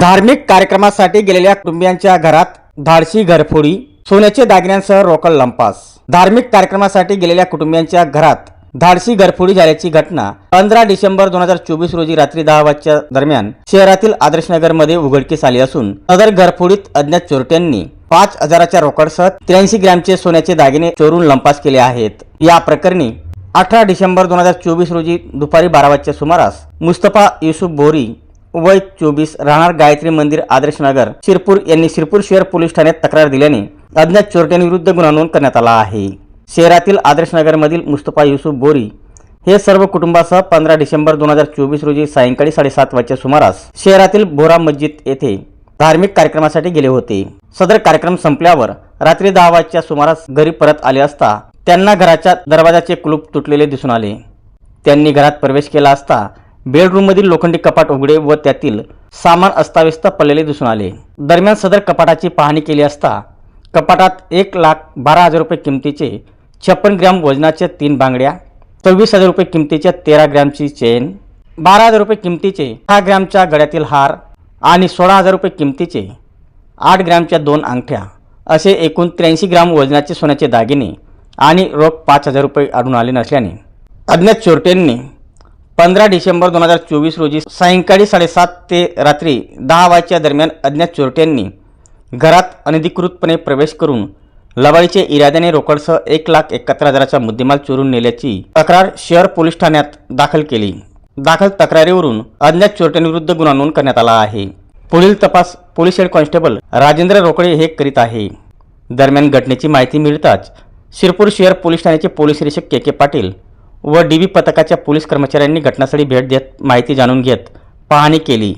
धार्मिक कार्यक्रमासाठी गेलेल्या कुटुंबियांच्या घरात धाडशी घरफोडी सोन्याचे दागिन्यांसह रोकड लंपास. धार्मिक कार्यक्रमासाठी गेलेल्या कुटुंबियांच्या घरात धाडशी घरफोडी झाल्याची घटना पंधरा डिसेंबर दोन हजार चोवीस रोजी रात्री दहा वाजच्या दरम्यान शहरातील आदर्शनगरमध्ये उघडकीस आली असून सदर घरफोडीत अज्ञात चोरट्यांनी पाच हजाराच्या रोकडसह त्र्याऐंशी ग्रॅमचे सोन्याचे दागिने चोरून लंपास केले आहेत. या प्रकरणी अठरा डिसेंबर दोन हजार चोवीस रोजी दुपारी बारा वाजच्या सुमारास मुस्तफा युसुफ बोरी वय चोवीस राहणार गायत्री मंदिर आदर्श नगर. शिरपूर यांनी शिरपूर शहर पोलीस ठाण्यात तक्रार दिल्याने अज्ञात चोरट्यांविरुद्ध गुन्हा नोंद करण्यात आला आहे. शहरातील आदर्श नगरमधील मुस्तफा युसुफ बोरी हे सर्व कुटुंबासह पंधरा डिसेंबर दोन हजार चोवीस रोजी सायंकाळी साडेसात वाजच्या सुमारास शहरातील बोरा मस्जिद येथे धार्मिक कार्यक्रमासाठी गेले होते. सदर कार्यक्रम संपल्यावर रात्री दहा वाजच्या सुमारास घरी परत आले असता त्यांना घराच्या दरवाजाचे कुलूप तुटलेले दिसून आले. त्यांनी घरात प्रवेश केला असता बेडरूममधील लोखंडी कपाट उघडे व त्यातील सामान अस्ताव्यस्त पडलेले दिसून आले. दरम्यान सदर कपाटाची पाहणी केली असता कपाटात एक लाख बारा हजार रुपये किमतीचे छप्पन ग्रॅम वजनाच्या तीन बांगड्या सव्वीस हजार रुपये किमतीच्या तेरा ग्रॅमची चेन बारा हजार रुपये किमतीचे दहा ग्रॅमच्या गळ्यातील हार आणि सोळा हजार रुपये किमतीचे आठ ग्रॅमच्या दोन अंगठ्या असे एकूण त्र्याऐंशी ग्रॅम वजनाचे सोन्याचे दागिने आणि रोख पाच हजार रुपये आढळून आले नसल्याने अज्ञात चोरट्यांनी पंधरा डिसेंबर दोन हजार चोवीस रोजी सायंकाळी साडेसात ते रात्री दहा वाजच्या दरम्यान अज्ञात चोरट्यांनी घरात अनधिकृतपणे प्रवेश करून लबाडीच्या इराद्याने रोकडसह एक लाख एकाहत्तर हजाराचा मुद्देमाल चोरून नेल्याची तक्रार शहर पोलीस ठाण्यात दाखल केली. दाखल तक्रारीवरून अज्ञात चोरट्यांविरुद्ध गुन्हा नोंद करण्यात आला आहे. पुढील तपास police head constable Rajendra Rokade हे करीत आहे. दरम्यान घटनेची माहिती मिळताच शिरपूर शहर पोलीस ठाण्याचे पोलीस निरीक्षक के के पाटील व डी बी पथकाच्या पोलीस कर्मचाऱ्यांनी घटनास्थळी भेट देत माहिती जाणून घेत पाहणी केली.